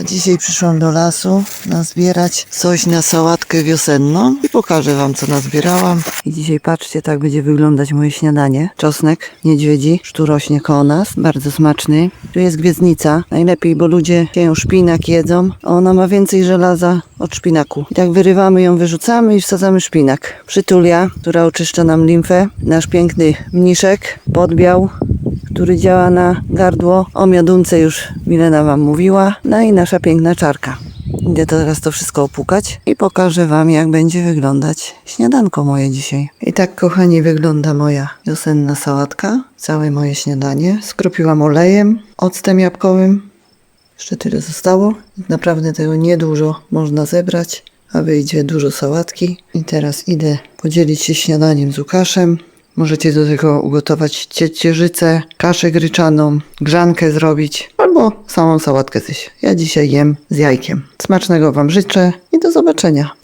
A dzisiaj przyszłam do lasu nazbierać coś na sałatkę wiosenną i pokażę wam co nazbierałam. I dzisiaj patrzcie, tak będzie wyglądać moje śniadanie. Czosnek, niedźwiedzi, sztu rośnie koło nas, bardzo smaczny. Tu jest gwiazdnica, najlepiej, bo ludzie sieją szpinak, jedzą. Ona ma więcej żelaza od szpinaku. I tak wyrywamy ją, wyrzucamy i wsadzamy szpinak. Przytulia, która oczyszcza nam limfę. Nasz piękny mniszek, podbiał, który działa na gardło. O miodunce już Milena Wam mówiła. No i nasza piękna czarka. Idę teraz to wszystko opłukać i pokażę Wam, jak będzie wyglądać śniadanko moje dzisiaj. I tak, kochani, wygląda moja wiosenna sałatka. Całe moje śniadanie. Skropiłam olejem, octem jabłkowym. Jeszcze tyle zostało. Naprawdę tego niedużo można zebrać, a wyjdzie dużo sałatki. I teraz idę podzielić się śniadaniem z Łukaszem. Możecie do tego ugotować ciecierzycę, kaszę gryczaną, grzankę zrobić albo samą sałatkę zjeść. Ja dzisiaj jem z jajkiem. Smacznego Wam życzę i do zobaczenia.